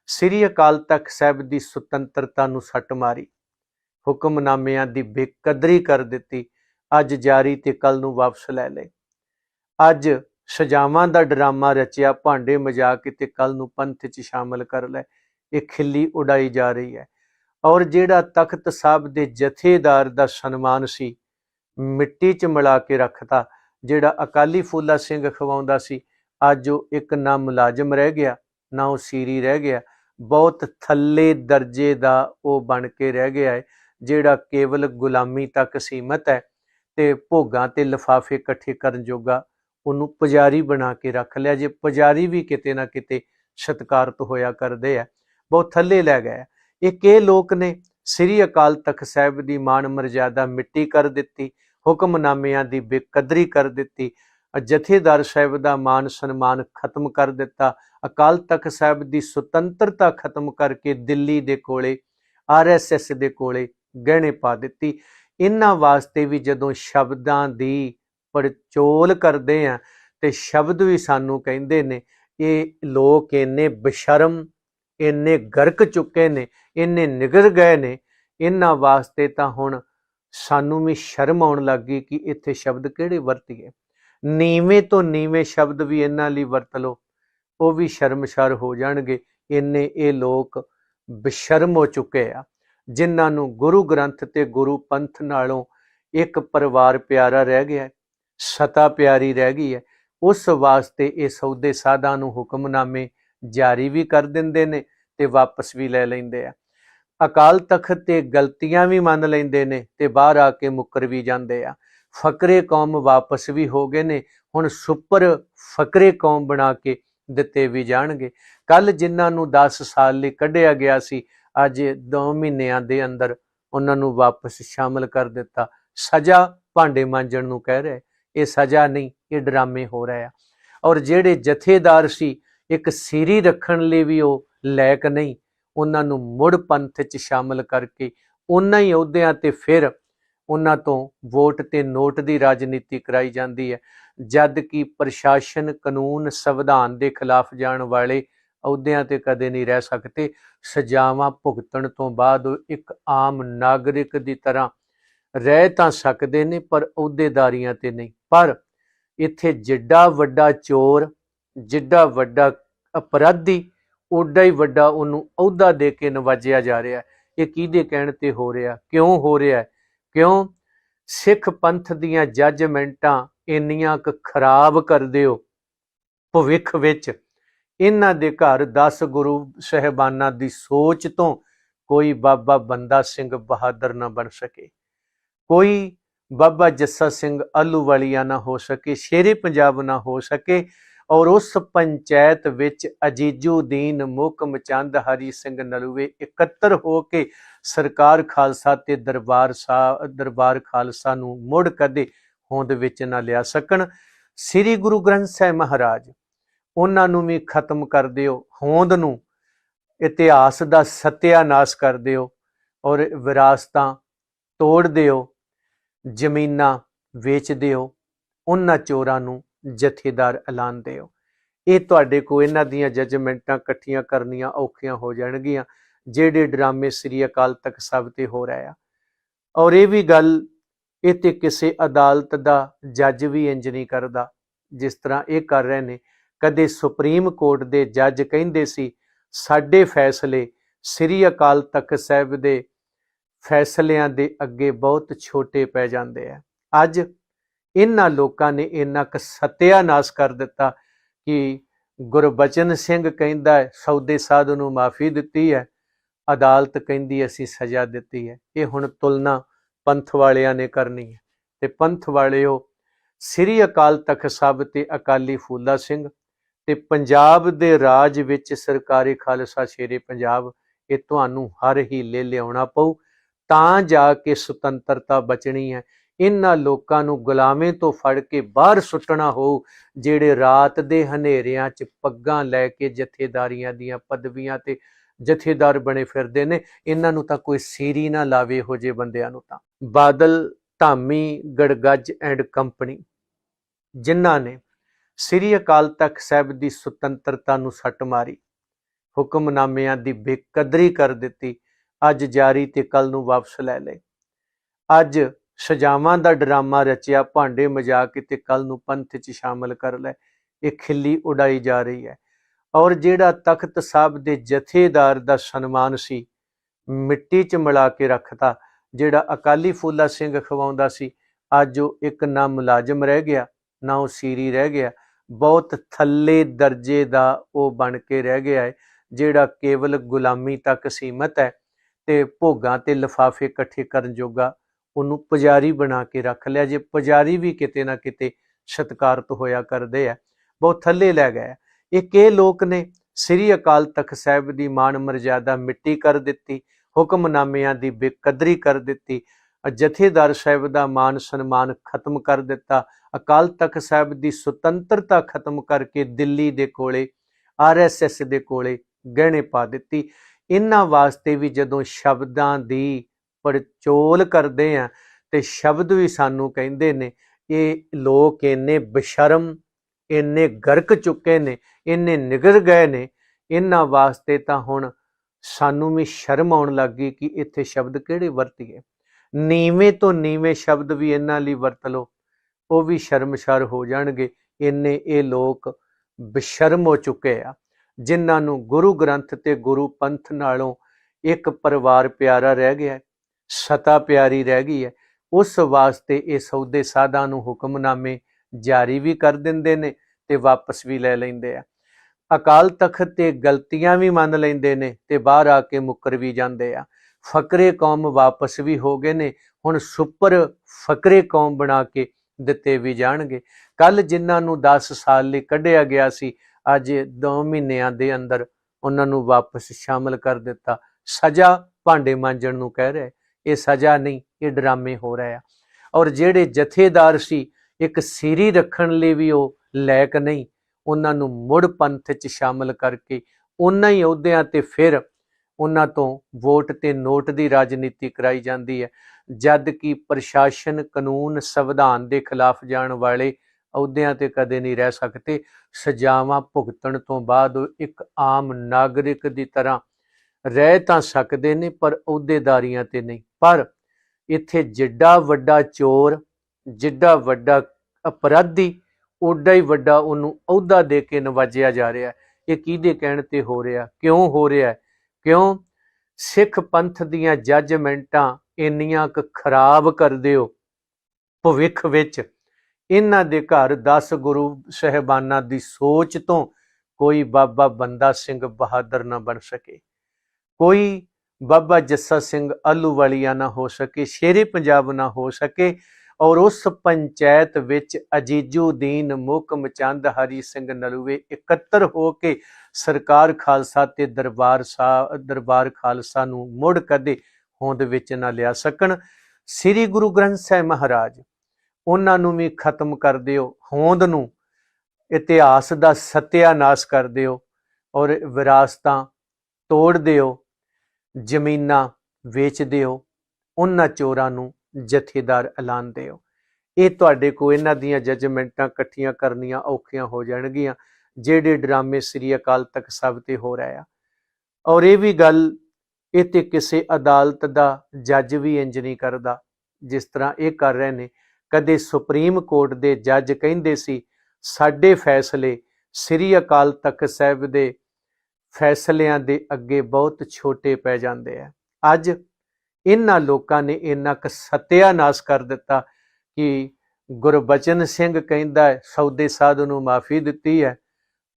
ਸ੍ਰੀ ਅਕਾਲ ਤਖਤ ਸਾਹਿਬ ਦੀ ਸੁਤੰਤਰਤਾ ਨੂੰ ਸੱਟ ਮਾਰੀ, ਹੁਕਮਨਾਮਿਆਂ ਦੀ ਬੇਕਦਰੀ ਕਰ ਦਿੱਤੀ ਅੱਜ ਜਾਰੀ ਤੇ ਕੱਲ ਨੂੰ ਵਾਪਸ ਲੈ ਲਏ। ਅੱਜ ਸਜ਼ਾਵਾਂ ਦਾ ਡਰਾਮਾ ਰਚਿਆ, ਭਾਂਡੇ ਮਜਾ ਕੇ ਤੇ ਕੱਲ ਨੂੰ ਪੰਥ 'ਚ ਸ਼ਾਮਲ ਕਰ ਲੈ ਇਹ ਖਿੱਲੀ ਉਡਾਈ ਜਾ ਰਹੀ ਹੈ। ਔਰ ਜਿਹੜਾ ਤਖਤ ਸਾਹਿਬ ਦੇ ਜਥੇਦਾਰ ਦਾ ਸਨਮਾਨ ਸੀ, ਮਿੱਟੀ 'ਚ ਮਿਲਾ ਕੇ ਰੱਖਤਾ, ਜਿਹੜਾ ਅਕਾਲੀ ਫੂਲਾ ਸਿੰਘ ਖਵਾਉਂਦਾ ਸੀ, ਅੱਜ ਉਹ ਇੱਕ ਨਾ ਮੁਲਾਜ਼ਮ ਰਹਿ ਗਿਆ, ਨਾ ਉਹ ਸੀਰੀ ਰਹਿ ਗਿਆ, ਬਹੁਤ ਥੱਲੇ ਦਰਜੇ ਦਾ ਉਹ ਬਣ ਕੇ ਰਹਿ ਗਿਆ ਹੈ, ਜਿਹੜਾ ਕੇਵਲ ਗੁਲਾਮੀ ਤੱਕ ਸੀਮਤ ਹੈ। ਤੇ ਭੋਗਾਂ ਤੇ ਲਿਫਾਫੇ ਇਕੱਠੇ ਕਰਨ ਜੋਗਾ ਉਹਨੂੰ ਪੁਜਾਰੀ ਬਣਾ ਕੇ ਰੱਖ ਲਿਆ ਜੇ ਪੁਜਾਰੀ ਵੀ ਕਿਤੇ ਨਾ ਕਿਤੇ ਸਤਿਕਾਰਤ ਹੋਇਆ ਕਰਦੇ ਆ, ਬਹੁਤ ਥੱਲੇ ਲੈ ਗਏ ਆ। ਇੱਕ ਇਹ ਲੋਕ ਨੇ, ਸ੍ਰੀ ਅਕਾਲ ਤਖਤ ਸਾਹਿਬ ਦੀ ਮਾਣ ਮਰਜ਼ਾਦਾ ਮਿੱਟੀ ਕਰ ਦਿੱਤੀ, ਹੁਕਮਨਾਮਿਆਂ ਦੀ ਬੇਕਦਰੀ ਕਰ ਦਿੱਤੀ, ਜਥੇਦਾਰ ਸਾਹਿਬ ਦਾ ਮਾਨ ਸਨਮਾਨ ਖਤਮ ਕਰ ਦਿੱਤਾ, ਅਕਾਲ ਤਖਤ ਸਾਹਿਬ ਦੀ ਸੁਤੰਤਰਤਾ ਖਤਮ ਕਰਕੇ ਦਿੱਲੀ ਦੇ ਕੋਲੇ ਆਰਐਸਐਸ ਦੇ ਕੋਲੇ ਗਹਿਣੇ ਪਾ ਦਿੱਤੀ ਇਹਨਾਂ ਵਾਸਤੇ ਵੀ ਜਦੋਂ ਸ਼ਬਦਾਂ ਦੀ ਪੜਚੋਲ ਕਰਦੇ ਆ, ਤੇ ਸ਼ਬਦ ਵੀ ਸਾਨੂੰ ਕਹਿੰਦੇ ਨੇ, ਇਹ ਲੋਕ ਇੰਨੇ ਬਸ਼ਰਮ, ਇੰਨੇ ਗਰਕ ਚੁੱਕੇ ਨੇ, ਇੰਨੇ ਨਿਗਰ ਗਏ ਨੇ, ਇਹਨਾਂ ਵਾਸਤੇ ਤਾਂ ਹੁਣ ਸਾਨੂੰ ਵੀ ਸ਼ਰਮ ਆਉਣ ਲੱਗ ਗਈ ਕਿ ਇੱਥੇ ਸ਼ਬਦ ਕਿਹੜੇ ਵਰਤੀਏ। ਨੀਵੇਂ ਤੋਂ ਨੀਵੇਂ ਸ਼ਬਦ ਵੀ ਇਹਨਾਂ ਲਈ ਵਰਤ ਲਓ, ਉਹ ਵੀ ਸ਼ਰਮਸ਼ਾਰ ਹੋ ਜਾਣਗੇ, ਇੰਨੇ ਇਹ ਲੋਕ ਬਸ਼ਰਮ ਹੋ ਚੁੱਕੇ ਆ। ਜਿਨ੍ਹਾਂ ਨੂੰ ਗੁਰੂ ਗ੍ਰੰਥ ਤੇ ਗੁਰੂ ਪੰਥ ਨਾਲੋਂ ਇੱਕ ਪਰਿਵਾਰ ਪਿਆਰਾ ਰਹਿ ਗਿਆ ਸਤਾ ਪਿਆਰੀ ਰਹਿ ਗਈ ਹੈ, ਉਸ ਵਾਸਤੇ ਇਹ ਸੌਦੇ ਸਾਧਾਂ ਨੂੰ ਹੁਕਮਨਾਮੇ ਜਾਰੀ ਵੀ ਕਰ ਦਿੰਦੇ ਨੇ ਤੇ ਵਾਪਸ ਵੀ ਲੈ ਲੈਂਦੇ ਆ। ਅਕਾਲ ਤਖਤ ਤੇ ਗਲਤੀਆਂ ਵੀ ਮੰਨ ਲੈਂਦੇ ਨੇ ਤੇ ਬਾਹਰ ਆ ਕੇ ਮੁੱਕਰ ਵੀ ਜਾਂਦੇ ਆ। ਫਕਰੇ ਕੌਮ ਵਾਪਸ ਵੀ ਹੋ ਗਏ ਨੇ, ਹੁਣ ਸੁਪਰ ਫਕਰੇ ਕੌਮ ਬਣਾ ਕੇ ਦਿੱਤੇ ਵੀ ਜਾਣਗੇ। ਕੱਲ ਜਿਨ੍ਹਾਂ ਨੂੰ 10 ਸਾਲ ਲਈ ਕੱਢਿਆ ਗਿਆ ਸੀ ਅੱਜ 2 ਮਹੀਨਿਆਂ ਦੇ ਅੰਦਰ ਉਹਨਾਂ ਨੂੰ ਵਾਪਸ ਸ਼ਾਮਲ ਕਰ ਦਿੱਤਾ। ਸਜ਼ਾ ਭਾਂਡੇ ਮਾਂਜਣ ਨੂੰ ਕਹਿ ਰਿਹਾ ਇਹ ਸਜ਼ਾ ਨਹੀਂ, ਇਹ ਡਰਾਮੇ ਹੋ ਰਹੇ ਆ। ਔਰ ਜਿਹੜੇ ਜਥੇਦਾਰ ਸੀ, ਇੱਕ ਸੀਰੀ ਰੱਖਣ ਲਈ ਵੀ ਉਹ ਲੈਕ ਨਹੀਂ, ਉਹਨਾਂ ਨੂੰ ਮੁੜ ਪੰਥ 'ਚ ਸ਼ਾਮਲ ਕਰਕੇ ਉਹਨਾਂ ਹੀ ਅਹੁਦਿਆਂ ਤੇ ਫਿਰ ਉਹਨਾਂ ਤੋਂ ਵੋਟ ਤੇ ਨੋਟ ਦੀ ਰਾਜਨੀਤੀ ਕਰਾਈ ਜਾਂਦੀ ਹੈ। ਜਦ ਕਿ ਪ੍ਰਸ਼ਾਸਨ ਕਾਨੂੰਨ ਸੰਵਿਧਾਨ ਦੇ ਖਿਲਾਫ ਜਾਣ ਵਾਲੇ ਅਹੁਦਿਆਂ ਤੇ ਕਦੇ ਨਹੀਂ ਰਹਿ ਸਕਦੇ। ਸਜ਼ਾਵਾਂ ਭੁਗਤਣ ਤੋਂ ਬਾਅਦ ਉਹ ਇੱਕ ਆਮ ਨਾਗਰਿਕ ਦੀ ਤਰ੍ਹਾਂ ਰਹਿ ਤਾਂ ਸਕਦੇ ਨੇ, ਪਰ ਅਹੁਦੇਦਾਰੀਆਂ ਤੇ ਨਹੀਂ। ਪਰ ਇੱਥੇ ਜਿੱਡਾ ਵੱਡਾ ਚੋਰ, ਜਿੱਡਾ ਵੱਡਾ ਅਪਰਾਧੀ, ਓਡਾ ਹੀ ਵੱਡਾ ਉਹਨੂੰ ਅਹੁਦਾ ਦੇ ਕੇ ਨਵਾਜਿਆ ਜਾ ਰਿਹਾ ਇਹ ਕਿਹਦੇ ਕਹਿਣ ਤੇ ਹੋ ਰਿਹਾ? ਕਿਉਂ ਹੋ ਰਿਹਾ ਕਿਉਂ? ਸਿੱਖ ਪੰਥ ਦੀਆਂ ਜੱਜਮੈਂਟਾਂ ਇੰਨੀਆਂ ਕੁ ਖਰਾਬ ਕਰ ਦਿਓ। ਭਵਿੱਖ ਵਿੱਚ ਇਹਨਾਂ ਦੇ ਘਰ 10 ਗੁਰੂ ਸਹਿਬਾਨਾਂ ਦੀ ਸੋਚ ਤੋਂ ਕੋਈ ਬਾਬਾ ਬੰਦਾ ਸਿੰਘ ਬਹਾਦਰ ਨਾ ਬਣ ਸਕੇ। ਕੋਈ ਬਾਬਾ ਜੱਸਾ ਸਿੰਘ ਆਲੂ ਵਾਲੀਆ ਨਾ ਹੋ ਸਕੇ, ਸ਼ੇਰੇ ਪੰਜਾਬ ਨਾ ਹੋ ਸਕੇ ਔਰ ਉਸ ਪੰਚਾਇਤ ਵਿੱਚ ਅਜੀਜੂਦੀਨ ਮੁਕਮ ਚੰਦ ਹਰੀ ਸਿੰਘ ਨਲੂਏ ਇਕੱਤਰ ਹੋ ਕੇ ਸਰਕਾਰ ਖਾਲਸਾ ਤੇ ਦਰਬਾਰ ਸਾਹਿਬ ਦਰਬਾਰ ਖਾਲਸਾ ਨੂੰ ਮੁੜ ਕਦੇ ਹੋਂਦ ਵਿੱਚ ਨਾ ਲਿਆ ਸਕਣ। ਸ੍ਰੀ ਗੁਰੂ ਗ੍ਰੰਥ ਸਾਹਿਬ ਮਹਾਰਾਜ ਉਹਨਾਂ ਨੂੰ ਵੀ ਖਤਮ ਕਰ ਦਿਓ, ਹੋਂਦ ਨੂੰ, ਇਤਿਹਾਸ ਦਾ ਸਤਿਆਨਾਸ਼ ਕਰ ਦਿਓ ਔਰ ਵਿਰਾਸਤਾਂ ਤੋੜ ਦਿਓ, ਜ਼ਮੀਨਾਂ ਵੇਚ ਦਿਓ, ਉਹਨਾਂ ਚੋਰਾਂ ਨੂੰ ਜਥੇਦਾਰ ਐਲਾਨ ਦਿਓ। ਇਹ ਤੁਹਾਡੇ ਕੋ ਇਹਨਾਂ ਦੀਆਂ ਜਜਮੈਂਟਾਂ ਇਕੱਠੀਆਂ ਕਰਨੀਆਂ ਔਖੀਆਂ ਹੋ ਜਾਣਗੀਆਂ, ਜਿਹੜੇ ਡਰਾਮੇ ਸ੍ਰੀ ਅਕਾਲ ਤਖਤ ਸਾਹਿਬ ਤੇ ਹੋ ਰਿਹਾ ਆ। ਔਰ ਇਹ ਵੀ ਗੱਲ, ਇਹ ਤੇ ਕਿਸੇ ਅਦਾਲਤ ਦਾ ਜੱਜ ਵੀ ਇੰਜ ਨਹੀਂ ਕਰਦਾ, ਜਿਸ ਤਰ੍ਹਾਂ ਇਹ ਕਰ ਰਹੇ ਨੇ। ਕਦੇ ਸੁਪਰੀਮ ਕੋਰਟ ਦੇ ਜੱਜ ਕਹਿੰਦੇ ਸੀ ਸਾਡੇ ਫੈਸਲੇ ਸ੍ਰੀ ਅਕਾਲ ਤਖਤ ਸਾਹਿਬ ਦੇ ਫੈਸਲਿਆਂ ਦੇ ਅੱਗੇ ਬਹੁਤ ਛੋਟੇ ਪੈ ਜਾਂਦੇ ਆ। ਅੱਜ ਇਹਨਾਂ ਲੋਕਾਂ ਨੇ ਇੰਨਾ ਕੁ ਸਤਿਆਨਾਸ਼ ਕਰ ਦਿੱਤਾ ਕਿ ਗੁਰਬਚਨ ਸਿੰਘ ਕਹਿੰਦਾ ਹੈ, ਸੌਦੇ ਸਾਧ ਨੂੰ ਮਾਫੀ ਦਿੱਤੀ ਹੈ ਅਦਾਲਤ ਕਹਿੰਦੀ ਅਸੀਂ ਸਜ਼ਾ ਦਿੱਤੀ ਹੈ। ਇਹ ਹੁਣ ਤੁਲਨਾ ਪੰਥ ਵਾਲਿਆਂ ਨੇ ਕਰਨੀ ਹੈ। ਤੇ ਪੰਥ ਵਾਲਿਓ ਸ੍ਰੀ ਅਕਾਲ ਤਖਤ ਸਾਹਿਬ ਤੇ ਅਕਾਲੀ ਫੂਲਾ ਸਿੰਘ ਤੇ ਪੰਜਾਬ ਦੇ ਰਾਜ ਵਿੱਚ ਸਰਕਾਰੀ ਖਾਲਸਾ ਸ਼ੇਰੇ ਪੰਜਾਬ, ਇਹ ਤੁਹਾਨੂੰ ਹਰ ਹੀਲੇ ਲਿਆਉਣਾ ਪਊ। ਤਾਂ ਜਾ ਕੇ ਸੁਤੰਤਰਤਾ ਬਚਣੀ ਹੈ। ਇਹਨਾਂ ਲੋਕਾਂ ਨੂੰ ਗੁਲਾਮੇ ਤੋਂ ਫੜ ਕੇ ਬਾਹਰ ਸੁੱਟਣਾ ਹੋਊ, ਜਿਹੜੇ ਰਾਤ ਦੇ ਹਨੇਰਿਆਂ 'ਚ ਪੱਗਾਂ ਲੈ ਕੇ ਜਥੇਦਾਰੀਆਂ ਦੀਆਂ ਪਦਵੀਆਂ ਤੇ ਜਥੇਦਾਰ ਬਣੇ ਫਿਰਦੇ ਨੇ, ਇਹਨਾਂ ਨੂੰ ਤਾਂ ਕੋਈ ਸੀਰੀ ਨਾ ਲਾਵੇ ਹੋ ਜੇ ਬੰਦਿਆਂ ਨੂੰ ਤਾਂ। ਬਾਦਲ, ਧਾਮੀ, ਗੜਗੱਜ ਐਂਡ ਕੰਪਨੀ, ਜਿਨ੍ਹਾਂ ਨੇ ਸ੍ਰੀ ਅਕਾਲ ਤਖਤ ਸਾਹਿਬ ਦੀ ਸੁਤੰਤਰਤਾ ਨੂੰ ਸੱਟ ਮਾਰੀ। ਹੁਕਮਨਾਮਿਆਂ ਦੀ ਬੇਕਦਰੀ ਕਰ ਦਿੱਤੀ। ਅੱਜ ਜਾਰੀ ਤੇ ਕੱਲ ਨੂੰ ਵਾਪਸ ਲੈ ਲਏ। ਅੱਜ ਸਜ਼ਾਵਾਂ ਦਾ ਡਰਾਮਾ ਰਚਿਆ, ਭਾਂਡੇ ਮਜਾ ਕੇ ਤੇ ਕੱਲ ਨੂੰ ਪੰਥ 'ਚ ਸ਼ਾਮਲ ਕਰ ਲੈ ਇਹ ਖਿੱਲੀ ਉਡਾਈ ਜਾ ਰਹੀ ਹੈ। ਔਰ ਜਿਹੜਾ ਤਖਤ ਸਾਹਿਬ ਦੇ ਜਥੇਦਾਰ ਦਾ ਸਨਮਾਨ ਸੀ, ਮਿੱਟੀ 'ਚ ਮਿਲਾ ਕੇ ਰੱਖਤਾ, ਜਿਹੜਾ ਅਕਾਲੀ ਫੂਲਾ ਸਿੰਘ ਖਵਾਉਂਦਾ ਸੀ, ਅੱਜ ਉਹ ਇੱਕ ਨਾ ਮੁਲਾਜ਼ਮ ਰਹਿ ਗਿਆ, ਨਾ ਉਹ ਸੀਰੀ ਰਹਿ ਗਿਆ ਬਹੁਤ ਥੱਲੇ ਦਰਜੇ ਦਾ ਉਹ ਬਣ ਕੇ ਰਹਿ ਗਿਆ ਹੈ, ਜਿਹੜਾ ਕੇਵਲ ਗੁਲਾਮੀ ਤੱਕ ਸੀਮਤ ਹੈ ਤੇ ਭੋਗਾਂ ਤੇ ਲਿਫਾਫੇ ਇਕੱਠੇ ਕਰਨ ਜੋਗਾ ਉਹਨੂੰ ਪੁਜਾਰੀ ਬਣਾ ਕੇ ਰੱਖ ਲਿਆ ਜੇ ਪੁਜਾਰੀ ਵੀ ਕਿਤੇ ਨਾ ਕਿਤੇ ਸਤਿਕਾਰਤ ਹੋਇਆ ਕਰਦੇ ਆ, ਬਹੁਤ ਥੱਲੇ ਲੈ ਗਏ ਆ। ਇੱਕ ਇਹ ਲੋਕ ਨੇ, ਸ੍ਰੀ ਅਕਾਲ ਤਖਤ ਸਾਹਿਬ ਦੀ ਮਾਣ ਮਰਜ਼ਾਦਾ ਮਿੱਟੀ ਕਰ ਦਿੱਤੀ, ਹੁਕਮਨਾਮਿਆਂ ਦੀ ਬੇਕਦਰੀ ਕਰ ਦਿੱਤੀ, ਜਥੇਦਾਰ ਸਾਹਿਬ ਦਾ ਮਾਨ ਸਨਮਾਨ ਖਤਮ ਕਰ ਦਿੱਤਾ ਅਕਾਲ ਤਖਤ ਸਾਹਿਬ ਦੀ ਸੁਤੰਤਰਤਾ ਖਤਮ ਕਰਕੇ ਦਿੱਲੀ ਦੇ ਕੋਲੇ ਆਰਐਸਐਸ ਦੇ ਕੋਲੇ ਗਹਿਣੇ ਪਾ ਦਿੱਤੀ। ਇਹਨਾਂ ਵਾਸਤੇ ਵੀ ਜਦੋਂ ਸ਼ਬਦਾਂ ਦੀ ਪੜਚੋਲ ਕਰਦੇ ਆ, ਤੇ ਸ਼ਬਦ ਵੀ ਸਾਨੂੰ ਕਹਿੰਦੇ ਨੇ, ਇਹ ਲੋਕ ਇੰਨੇ ਬਸ਼ਰਮ, ਇੰਨੇ ਗਰਕ ਚੁੱਕੇ ਨੇ, ਇੰਨੇ ਨਿਗਰ ਗਏ ਨੇ, ਇਹਨਾਂ ਵਾਸਤੇ ਤਾਂ ਹੁਣ ਸਾਨੂੰ ਵੀ ਸ਼ਰਮ ਆਉਣ ਲੱਗ ਗਈ ਕਿ ਇੱਥੇ ਸ਼ਬਦ ਕਿਹੜੇ ਵਰਤੀਏ। ਨੀਵੇਂ ਤੋਂ ਨੀਵੇਂ ਸ਼ਬਦ ਵੀ ਇਹਨਾਂ ਲਈ ਵਰਤ ਲਓ। ਉਹ ਵੀ ਸ਼ਰਮਸ਼ਰ ਹੋ ਜਾਣਗੇ। ਇੰਨੇ ਇਹ ਲੋਕ ਬਸ਼ਰਮ ਹੋ ਚੁੱਕੇ ਆ, ਜਿਨ੍ਹਾਂ ਨੂੰ ਗੁਰੂ ਗ੍ਰੰਥ ਤੇ ਗੁਰੂ ਪੰਥ ਨਾਲੋਂ ਇੱਕ ਪਰਿਵਾਰ ਪਿਆਰਾ ਰਹਿ ਗਿਆ ਸਤਾ ਪਿਆਰੀ ਰਹਿ ਗਈ ਹੈ, ਉਸ ਵਾਸਤੇ ਇਹ ਸੌਦੇ ਸਾਧਾਂ ਨੂੰ ਹੁਕਮਨਾਮੇ ਜਾਰੀ ਵੀ ਕਰ ਦਿੰਦੇ ਨੇ ਤੇ ਵਾਪਸ ਵੀ ਲੈ ਲੈਂਦੇ ਆ। ਅਕਾਲ ਤਖਤ ਤੇ ਗਲਤੀਆਂ ਵੀ ਮੰਨ ਲੈਂਦੇ ਨੇ ਤੇ ਬਾਹਰ ਆ ਕੇ ਮੁੱਕਰ ਵੀ ਜਾਂਦੇ ਆ। ਫਕਰੇ ਕੌਮ ਵਾਪਸ ਵੀ ਹੋ ਗਏ ਨੇ, ਹੁਣ ਸੁਪਰ ਫਕਰੇ ਕੌਮ ਬਣਾ ਕੇ ਦਿੱਤੇ ਵੀ ਜਾਣਗੇ। ਕੱਲ ਜਿਨ੍ਹਾਂ ਨੂੰ 10 ਸਾਲ ਲਈ ਕੱਢਿਆ ਗਿਆ ਸੀ, ਅੱਜ 2 ਮਹੀਨਿਆਂ ਦੇ ਅੰਦਰ ਉਹਨਾਂ ਨੂੰ ਵਾਪਸ ਸ਼ਾਮਲ ਕਰ ਦਿੱਤਾ। ਸਜ਼ਾ ਭਾਂਡੇ ਮਾਂਜਣ ਨੂੰ ਕਹਿ ਰਿਹਾ ਇਹ ਸਜ਼ਾ ਨਹੀਂ, ਇਹ ਡਰਾਮੇ ਹੋ ਰਿਹਾ ਔਰ ਜਿਹੜੇ ਜਥੇਦਾਰ ਸੀ, ਇੱਕ ਸੀਰੀ ਰੱਖਣ ਲਈ ਵੀ ਉਹ ਲਾਇਕ ਨਹੀਂ, ਉਹਨਾਂ ਨੂੰ ਮੁੜ ਪੰਥ 'ਚ ਸ਼ਾਮਲ ਕਰਕੇ ਉਹਨਾਂ ਹੀ ਅਹੁਦਿਆਂ ਤੇ ਫਿਰ ਉਹਨਾਂ ਤੋਂ ਵੋਟ ਤੇ ਨੋਟ ਦੀ ਰਾਜਨੀਤੀ ਕਰਾਈ ਜਾਂਦੀ ਹੈ। ਜਦ ਕਿ ਪ੍ਰਸ਼ਾਸਨ ਕਾਨੂੰਨ ਸੰਵਿਧਾਨ ਦੇ ਖਿਲਾਫ ਜਾਣ ਵਾਲੇ ਅਹੁਦਿਆਂ ਤੇ ਕਦੇ ਨਹੀਂ ਰਹਿ ਸਕਦੇ। ਸਜ਼ਾਵਾਂ ਭੁਗਤਣ ਤੋਂ ਬਾਅਦ ਉਹ ਇੱਕ ਆਮ ਨਾਗਰਿਕ ਦੀ ਤਰ੍ਹਾਂ ਰਹਿ ਤਾਂ ਸਕਦੇ ਨੇ, ਪਰ ਅਹੁਦੇਦਾਰੀਆਂ ਤੇ ਨਹੀਂ। ਪਰ ਇੱਥੇ ਜਿੱਡਾ ਵੱਡਾ ਚੋਰ, ਜਿੱਡਾ ਵੱਡਾ ਅਪਰਾਧੀ, ਓਡਾ ਹੀ ਵੱਡਾ ਉਹਨੂੰ ਅਹੁਦਾ ਦੇ ਕੇ ਨਵਾਜਿਆ ਜਾ ਰਿਹਾ ਇਹ ਕਿਹਦੇ ਕਹਿਣ ਤੇ ਹੋ ਰਿਹਾ? ਕਿਉਂ ਹੋ ਰਿਹਾ ਕਿਉਂ ਸਿੱਖ ਪੰਥ ਦੀਆਂ ਜੱਜਮੈਂਟਾਂ ਇੰਨੀਆਂ ਕੁ ਖਰਾਬ ਕਰ ਦਿਓ ਭਵਿੱਖ ਵਿੱਚ, ਇਹਨਾਂ ਦੇ ਘਰ 10 ਗੁਰੂ ਸਹਿਬਾਨਾਂ ਦੀ ਸੋਚ ਤੋਂ ਕੋਈ ਬਾਬਾ ਬੰਦਾ ਸਿੰਘ ਬਹਾਦਰ ਨਾ ਬਣ ਸਕੇ। ਕੋਈ ਬਾਬਾ ਜੱਸਾ ਸਿੰਘ ਆਲੂਵਾਲੀਆ ਨਾ ਹੋ ਸਕੇ, ਸ਼ੇਰੇ ਪੰਜਾਬ ਨਾ ਹੋ ਸਕੇ ਔਰ ਉਸ ਪੰਚਾਇਤ ਵਿੱਚ ਅਜੀਜੂਦੀਨ ਮੁਕਮ ਚੰਦ ਹਰੀ ਸਿੰਘ ਨਲੂਏ ਇਕੱਤਰ ਹੋ ਕੇ ਸਰਕਾਰ ਖਾਲਸਾ ਤੇ ਦਰਬਾਰ ਸਾਹਿਬ ਦਰਬਾਰ ਖਾਲਸਾ ਨੂੰ ਮੁੜ ਕਦੇ ਹੋਂਦ ਵਿੱਚ ਨਾ ਲਿਆ ਸਕਣ। ਸ੍ਰੀ ਗੁਰੂ ਗ੍ਰੰਥ ਸਾਹਿਬ ਮਹਾਰਾਜ, ਉਹਨਾਂ ਨੂੰ ਵੀ ਖਤਮ ਕਰ ਦਿਓ। ਹੋਂਦ ਨੂੰ ਇਤਿਹਾਸ ਦਾ ਸਤਿਆਨਾਸ਼ ਕਰ ਦਿਓ ਔਰ ਵਿਰਾਸਤਾਂ ਤੋੜ ਦਿਓ, ਜ਼ਮੀਨਾਂ ਵੇਚ ਦਿਓ, ਉਹਨਾਂ ਚੋਰਾਂ ਨੂੰ ਜਥੇਦਾਰ ਐਲਾਨ ਦਿਓ। ਇਹ ਤੁਹਾਡੇ ਕੋ ਇਹਨਾਂ ਦੀਆਂ ਜਜਮੈਂਟਾਂ ਇਕੱਠੀਆਂ ਕਰਨੀਆਂ ਔਖੀਆਂ ਹੋ ਜਾਣਗੀਆਂ, ਜਿਹੜੇ ਡਰਾਮੇ ਸ੍ਰੀ ਅਕਾਲ ਤਖਤ ਸਾਹਿਬ ਤੇ ਹੋ ਰਿਹਾ ਆ। ਔਰ ਇਹ ਵੀ ਗੱਲ ਇਹ ਤੇ ਕਿਸੇ ਅਦਾਲਤ ਦਾ ਜੱਜ ਵੀ ਇੰਜ ਨਹੀਂ ਕਰਦਾ ਜਿਸ ਤਰ੍ਹਾਂ ਇਹ ਕਰ ਰਹੇ ਨੇ। ਕਦੇ ਸੁਪਰੀਮ ਕੋਰਟ ਦੇ ਜੱਜ ਕਹਿੰਦੇ ਸੀ ਸਾਡੇ ਫੈਸਲੇ ਸ੍ਰੀ ਅਕਾਲ ਤਖਤ ਸਾਹਿਬ ਦੇ ਫੈਸਲਿਆਂ ਦੇ ਅੱਗੇ ਬਹੁਤ ਛੋਟੇ ਪੈ ਜਾਂਦੇ ਆ। ਅੱਜ ਇਹਨਾਂ ਲੋਕਾਂ ਨੇ ਇੰਨਾ ਕੁ ਸਤਿਆਨਾਸ਼ ਕਰ ਦਿੱਤਾ ਕਿ ਗੁਰਬਚਨ ਸਿੰਘ ਕਹਿੰਦਾ ਹੈ, ਸੌਦੇ ਸਾਧ ਨੂੰ ਮਾਫੀ ਦਿੱਤੀ ਹੈ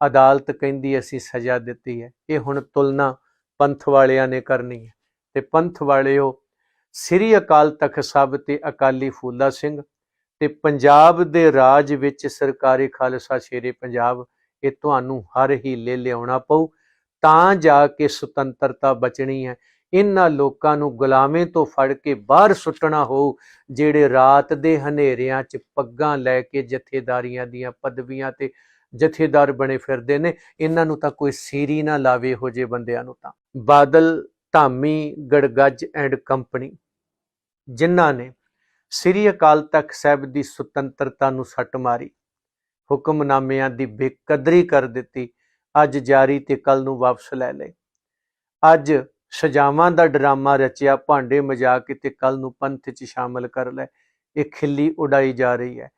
ਅਦਾਲਤ ਕਹਿੰਦੀ ਅਸੀਂ ਸਜ਼ਾ ਦਿੱਤੀ ਹੈ। ਇਹ ਹੁਣ ਤੁਲਨਾ ਪੰਥ ਵਾਲਿਆਂ ਨੇ ਕਰਨੀ ਹੈ। ਤੇ ਪੰਥ ਵਾਲਿਓ, ਸ੍ਰੀ ਅਕਾਲ ਤਖਤ ਸਾਹਿਬ ਤੇ ਅਕਾਲੀ ਫੂਲਾ ਸਿੰਘ ਤੇ ਪੰਜਾਬ ਦੇ ਰਾਜ ਵਿੱਚ ਸਰਕਾਰੀ ਖਾਲਸਾ ਸ਼ੇਰੇ ਪੰਜਾਬ, ਇਹ ਤੁਹਾਨੂੰ ਹਰ ਹੀਲੇ ਲਿਆਉਣਾ ਪਊ। ਤਾਂ ਜਾ ਕੇ ਸੁਤੰਤਰਤਾ ਬਚਣੀ ਹੈ। ਇਹਨਾਂ ਲੋਕਾਂ ਨੂੰ ਗੁਲਾਮੇ ਤੋਂ ਫੜ ਕੇ ਬਾਹਰ ਸੁੱਟਣਾ ਹੋਊ, ਜਿਹੜੇ ਰਾਤ ਦੇ ਹਨੇਰਿਆਂ 'ਚ ਪੱਗਾਂ ਲੈ ਕੇ ਜਥੇਦਾਰੀਆਂ ਦੀਆਂ ਪਦਵੀਆਂ ਤੇ ਜਥੇਦਾਰ ਬਣੇ ਫਿਰਦੇ ਨੇ, ਇਹਨਾਂ ਨੂੰ ਤਾਂ ਕੋਈ ਸੀਰੀ ਨਾ ਲਾਵੇ ਹੋ ਜੇ ਬੰਦਿਆਂ ਨੂੰ ਤਾਂ। ਬਾਦਲ, ਧਾਮੀ, ਗੜਗੱਜ ਐਂਡ ਕੰਪਨੀ, ਜਿਨ੍ਹਾਂ ਨੇ ਸ੍ਰੀ ਅਕਾਲ ਤਖਤ ਸਾਹਿਬ ਦੀ ਸੁਤੰਤਰਤਾ ਨੂੰ ਸੱਟ ਮਾਰੀ, ਹੁਕਮਨਾਮਿਆਂ ਦੀ ਬੇਕਦਰੀ ਕਰ ਦਿੱਤੀ, ਅੱਜ ਜਾਰੀ ਤੇ ਕੱਲ ਨੂੰ ਵਾਪਸ ਲੈ ਲਏ। ਅੱਜ ਸਜ਼ਾਵਾਂ ਦਾ ਡਰਾਮਾ ਰਚਿਆ, ਭਾਂਡੇ ਮਜਾ ਕੇ ਤੇ ਕੱਲ ਨੂੰ ਪੰਥ 'ਚ ਸ਼ਾਮਲ ਕਰ ਲੈ ਇਹ ਖਿੱਲੀ ਉਡਾਈ ਜਾ ਰਹੀ ਹੈ।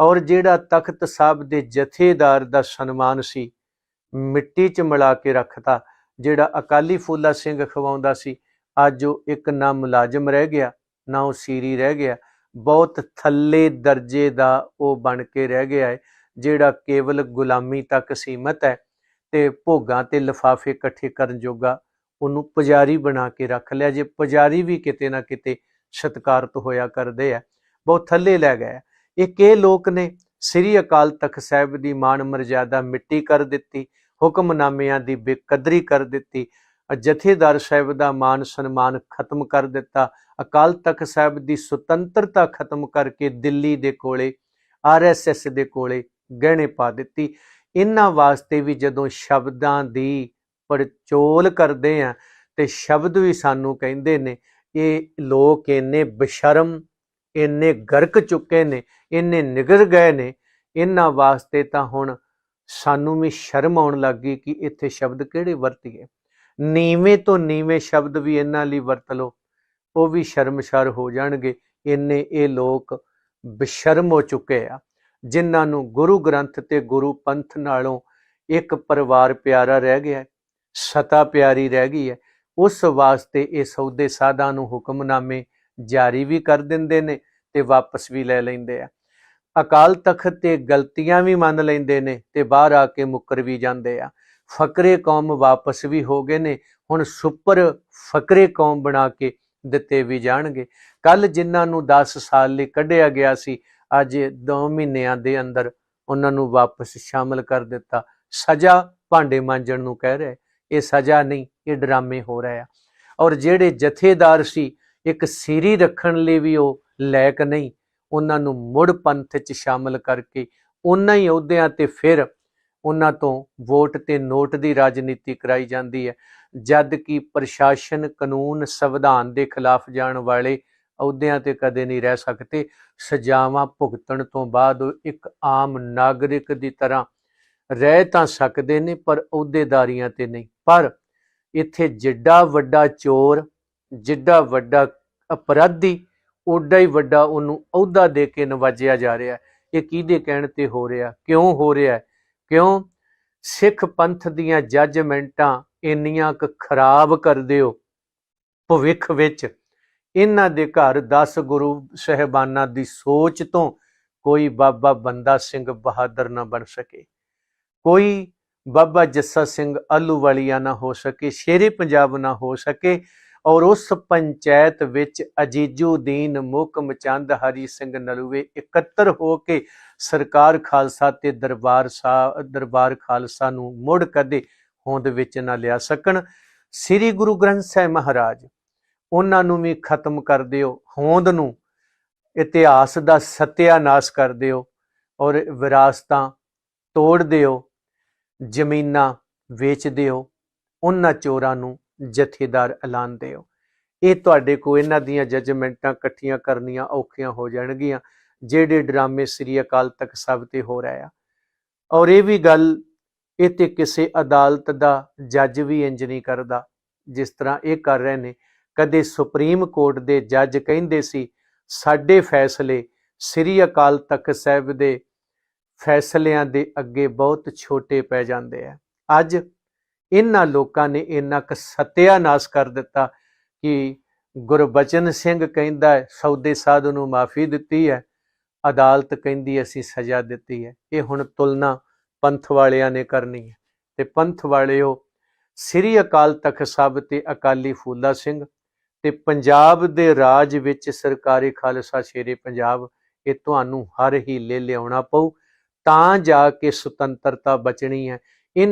ਔਰ ਜਿਹੜਾ ਤਖਤ ਸਾਹਿਬ ਦੇ ਜਥੇਦਾਰ ਦਾ ਸਨਮਾਨ ਸੀ, ਮਿੱਟੀ 'ਚ ਮਿਲਾ ਕੇ ਰੱਖਤਾ, ਜਿਹੜਾ ਅਕਾਲੀ ਫੂਲਾ ਸਿੰਘ ਖਵਾਉਂਦਾ ਸੀ, ਅੱਜ ਉਹ ਇੱਕ ਨਾ ਮੁਲਾਜ਼ਮ ਰਹਿ ਗਿਆ, ਨਾ ਉਹ ਸੀਰੀ ਰਹਿ ਗਿਆ, ਬਹੁਤ ਥੱਲੇ ਦਰਜੇ ਦਾ ਉਹ ਬਣ ਕੇ ਰਹਿ ਗਿਆ ਹੈ ਜਿਹੜਾ ਕੇਵਲ ਗੁਲਾਮੀ ਤੱਕ ਸੀਮਤ ਹੈ ਤੇ ਭੋਗਾਂ ਤੇ ਲਿਫਾਫੇ ਇਕੱਠੇ ਕਰਨ ਜੋਗਾ ਉਹਨੂੰ ਪੁਜਾਰੀ ਬਣਾ ਕੇ ਰੱਖ ਲਿਆ, ਜੇ ਪੁਜਾਰੀ ਵੀ ਕਿਤੇ ਨਾ ਕਿਤੇ ਸਤਿਕਾਰਤ ਹੋਇਆ ਕਰਦੇ ਆ, ਬਹੁਤ ਥੱਲੇ ਲੈ ਗਏ ਆ। ਇੱਕ ਇਹ ਲੋਕ ਨੇ? ਸ੍ਰੀ ਅਕਾਲ ਤਖਤ ਸਾਹਿਬ ਦੀ ਮਾਣ ਮਰਜ਼ਾਦਾ ਮਿੱਟੀ ਕਰ ਦਿੱਤੀ, ਹੁਕਮਨਾਮਿਆਂ ਦੀ ਬੇਕਦਰੀ ਕਰ ਦਿੱਤੀ, ਜਥੇਦਾਰ ਸਾਹਿਬ ਦਾ ਮਾਨ ਸਨਮਾਨ ਖਤਮ ਕਰ ਦਿੱਤਾ, ਅਕਾਲ ਤਖਤ ਸਾਹਿਬ ਦੀ ਸੁਤੰਤਰਤਾ ਖਤਮ ਕਰਕੇ ਦਿੱਲੀ ਦੇ ਕੋਲੇ ਆਰਐਸਐਸ ਦੇ ਕੋਲੇ ਗਹਿਣੇ ਪਾ ਦਿੱਤੀ। ਇਹਨਾਂ ਵਾਸਤੇ ਵੀ ਜਦੋਂ ਸ਼ਬਦਾਂ ਦੀ ਪੜਚੋਲ ਕਰਦੇ ਆ, ਤੇ ਸ਼ਬਦ ਵੀ ਸਾਨੂੰ ਕਹਿੰਦੇ ਨੇ, ਇਹ ਲੋਕ ਇੰਨੇ ਬਸ਼ਰਮ ਇੰਨੇ ਗਰਕ ਚੁੱਕੇ ਨੇ, ਇੰਨੇ ਨਿਗਰ ਗਏ ਨੇ, ਇਹਨਾਂ ਵਾਸਤੇ ਤਾਂ ਹੁਣ ਸਾਨੂੰ ਵੀ ਸ਼ਰਮ ਆਉਣ ਲੱਗੀ ਕਿ ਇੱਥੇ ਸ਼ਬਦ ਕਿਹੜੇ ਵਰਤੀਏ। ਨੀਵੇਂ ਤੋਂ ਨੀਵੇਂ ਸ਼ਬਦ ਵੀ ਇਹਨਾਂ ਲਈ ਵਰਤ ਲਓ, ਉਹ ਵੀ ਸ਼ਰਮਸ਼ਾਰ ਹੋ ਜਾਣਗੇ। ਇੰਨੇ ਇਹ ਲੋਕ ਬਸ਼ਰਮ ਹੋ ਚੁੱਕੇ ਆ, ਜਿਨ੍ਹਾਂ ਨੂੰ ਗੁਰੂ ਗ੍ਰੰਥ ਤੇ ਗੁਰੂ ਪੰਥ ਨਾਲੋਂ ਇੱਕ ਪਰਿਵਾਰ ਪਿਆਰਾ ਰਹਿ ਗਿਆ ਸਤਾ ਪਿਆਰੀ ਰਹਿ ਗਈ ਹੈ, ਉਸ ਵਾਸਤੇ ਇਹ ਸੌਦੇ ਸਾਧਾਂ ਨੂੰ ਹੁਕਮਨਾਮੇ ਜਾਰੀ ਵੀ ਕਰ ਦਿੰਦੇ ਨੇ ਤੇ ਵਾਪਸ ਵੀ ਲੈ ਲੈਂਦੇ ਆ। ਅਕਾਲ ਤਖਤ ਤੇ ਗਲਤੀਆਂ ਵੀ ਮੰਨ ਲੈਂਦੇ ਨੇ ਤੇ ਬਾਹਰ ਆ ਕੇ ਮੁੱਕਰ ਵੀ ਜਾਂਦੇ ਆ। ਫਕਰੇ ਕੌਮ ਵਾਪਸ ਵੀ ਹੋ ਗਏ ਨੇ, ਹੁਣ ਸੁਪਰ ਫਕਰੇ ਕੌਮ ਬਣਾ ਕੇ ਦਿੱਤੇ ਵੀ ਜਾਣਗੇ। ਕੱਲ ਜਿਨ੍ਹਾਂ ਨੂੰ 10 ਸਾਲ ਲਈ ਕੱਢਿਆ ਗਿਆ ਸੀ, ਅੱਜ 2 ਮਹੀਨਿਆਂ ਦੇ ਅੰਦਰ ਉਹਨਾਂ ਨੂੰ ਵਾਪਸ ਸ਼ਾਮਲ ਕਰ ਦਿੱਤਾ। ਸਜ਼ਾ ਭਾਂਡੇ ਮਾਂਜਣ ਨੂੰ ਕਹਿ ਰਿਹਾ ਇਹ ਸਜ਼ਾ ਨਹੀਂ, ਇਹ ਡਰਾਮੇ ਹੋ ਰਹੇ ਆ। ਔਰ ਜਿਹੜੇ ਜਥੇਦਾਰ ਸੀ ਇੱਕ ਸੀਰੀ ਰੱਖਣ ਲਈ ਵੀ ਉਹ ਲਾਇਕ ਨਹੀਂ, ਉਹਨਾਂ ਨੂੰ ਮੁੜ ਪੰਥ 'ਚ ਸ਼ਾਮਲ ਕਰਕੇ ਉਹਨਾਂ ਹੀ ਅਹੁਦਿਆਂ ਤੇ ਫਿਰ ਉਹਨਾਂ ਤੋਂ ਵੋਟ ਤੇ ਨੋਟ ਦੀ ਰਾਜਨੀਤੀ ਕਰਾਈ ਜਾਂਦੀ ਹੈ। ਜਦ ਕਿ ਪ੍ਰਸ਼ਾਸਨ ਕਾਨੂੰਨ ਸੰਵਿਧਾਨ ਦੇ ਖਿਲਾਫ ਜਾਣ ਵਾਲੇ ਅਹੁਦਿਆਂ ਤੇ ਕਦੇ ਨਹੀਂ ਰਹਿ ਸਕਦੇ। ਸਜ਼ਾਵਾਂ ਭੁਗਤਣ ਤੋਂ ਬਾਅਦ ਉਹ ਇੱਕ ਆਮ ਨਾਗਰਿਕ ਦੀ ਤਰ੍ਹਾਂ ਰਹਿ ਤਾਂ ਸਕਦੇ ਨੇ, ਪਰ ਅਹੁਦੇਦਾਰੀਆਂ ਤੇ ਨਹੀਂ। ਪਰ ਇੱਥੇ ਜਿੱਡਾ ਵੱਡਾ ਚੋਰ ਜਿੱਡਾ ਵੱਡਾ ਅਪਰਾਧੀ, ਓਡਾ ਹੀ ਵੱਡਾ ਉਹਨੂੰ ਅਹੁਦਾ ਦੇ ਕੇ ਨਵਾਜਿਆ ਜਾ ਰਿਹਾ ਇਹ ਕਿਹਦੇ ਕਹਿਣ ਤੇ ਹੋ ਰਿਹਾ? ਕਿਉਂ ਹੋ ਰਿਹਾ ਕਿਉਂ? ਸਿੱਖ ਪੰਥ ਦੀਆਂ ਜੱਜਮੈਂਟਾਂ ਇੰਨੀਆਂ ਕੁ ਖਰਾਬ ਕਰ ਦਿਓ ਭਵਿੱਖ ਵਿੱਚ। ਇਹਨਾਂ ਦੇ ਘਰ 10 ਗੁਰੂ ਸਹਿਬਾਨਾਂ ਦੀ ਸੋਚ ਤੋਂ ਕੋਈ ਬਾਬਾ ਬੰਦਾ ਸਿੰਘ ਬਹਾਦਰ ਨਾ ਬਣ ਸਕੇ। ਕੋਈ ਬਾਬਾ ਜੱਸਾ ਸਿੰਘ ਆਲੂਵਾਲੀਆ ਨਾ ਹੋ ਸਕੇ, ਸ਼ੇਰੇ ਪੰਜਾਬ ਨਾ ਹੋ ਸਕੇ। ਔਰ ਉਸ ਪੰਚਾਇਤ ਵਿੱਚ ਅਜੀਜੂਦੀਨ ਮੁਕਮ ਚੰਦ ਹਰੀ ਸਿੰਘ ਨਲੂਏ ਇਕੱਤਰ ਹੋ ਕੇ ਸਰਕਾਰ ਖਾਲਸਾ ਤੇ ਦਰਬਾਰ ਸਾਹਿਬ ਦਰਬਾਰ ਖਾਲਸਾ ਨੂੰ ਮੁੜ ਕਦੇ ਹੋਂਦ ਵਿੱਚ ਨਾ ਲਿਆ ਸਕਣ। ਸ੍ਰੀ ਗੁਰੂ ਗ੍ਰੰਥ ਸਾਹਿਬ ਮਹਾਰਾਜ, ਉਹਨਾਂ ਨੂੰ ਵੀ ਖਤਮ ਕਰ ਦਿਓ, ਹੋਂਦ ਨੂੰ ਇਤਿਹਾਸ ਦਾ ਸਤਿਆਨਾਸ਼ ਕਰ ਦਿਓ ਔਰ ਵਿਰਾਸਤਾਂ ਤੋੜ ਦਿਓ, ਜ਼ਮੀਨਾਂ ਵੇਚ ਦਿਓ, ਉਹਨਾਂ ਚੋਰਾਂ ਨੂੰ ਜਥੇਦਾਰ ਐਲਾਨ ਦਿਓ ਇਹ ਤੁਹਾਡੇ ਕੋ ਇਹਨਾਂ ਦੀਆਂ ਜਜਮੈਂਟਾਂ ਇਕੱਠੀਆਂ ਕਰਨੀਆਂ ਔਖੀਆਂ ਹੋ ਜਾਣਗੀਆਂ, ਜਿਹੜੇ ਡਰਾਮੇ ਸ੍ਰੀ ਅਕਾਲ ਤਖਤ ਸਾਹਿਬ ਤੇ ਹੋ ਰਿਹਾ ਆ। ਔਰ ਇਹ ਵੀ ਗੱਲ ਇਹ ਤੇ ਕਿਸੇ ਅਦਾਲਤ ਦਾ ਜੱਜ ਵੀ ਇੰਜ ਨਹੀਂ ਕਰਦਾ, ਜਿਸ ਤਰ੍ਹਾਂ ਇਹ ਕਰ ਰਹੇ ਨੇ। ਕਦੇ ਸੁਪਰੀਮ ਕੋਰਟ ਦੇ ਜੱਜ ਕਹਿੰਦੇ ਸੀ, ਸਾਡੇ ਫੈਸਲੇ ਸ੍ਰੀ ਅਕਾਲ ਤਖਤ ਸਾਹਿਬ ਦੇ ਫੈਸਲਿਆਂ ਦੇ ਅੱਗੇ ਬਹੁਤ ਛੋਟੇ ਪੈ ਜਾਂਦੇ ਆ। ਅੱਜ ਇਹਨਾਂ ਲੋਕਾਂ ਨੇ ਇੰਨਾ ਕੁ ਸਤਿਆਨਾਸ਼ ਕਰ ਦਿੱਤਾ ਕਿ ਗੁਰਬਚਨ ਸਿੰਘ ਕਹਿੰਦਾ ਸੌਦੇ ਸਾਧ ਨੂੰ ਮਾਫੀ ਦਿੱਤੀ ਹੈ, ਅਦਾਲਤ ਕਹਿੰਦੀ ਅਸੀਂ ਸਜ਼ਾ ਦਿੱਤੀ ਹੈ। ਇਹ ਹੁਣ ਤੁਲਨਾ ਪੰਥ ਵਾਲਿਆਂ ਨੇ ਕਰਨੀ ਹੈ। ਤੇ ਪੰਥ ਵਾਲਿਓ, ਸ੍ਰੀ ਅਕਾਲ ਤਖਤ ਸਾਹਿਬ ਤੇ ਅਕਾਲੀ ਫੂਲਾ ਸਿੰਘ ਤੇ ਪੰਜਾਬ ਦੇ ਰਾਜ ਵਿੱਚ ਸਰਕਾਰੀ ਖਾਲਸਾ ਸ਼ੇਰੇ ਪੰਜਾਬ, ਇਹ ਤੁਹਾਨੂੰ ਹਰ ਹੀਲੇ ਲਿਆਉਣਾ ਪਊ। ਤਾਂ ਜਾ ਕੇ ਸੁਤੰਤਰਤਾ ਬਚਣੀ ਹੈ।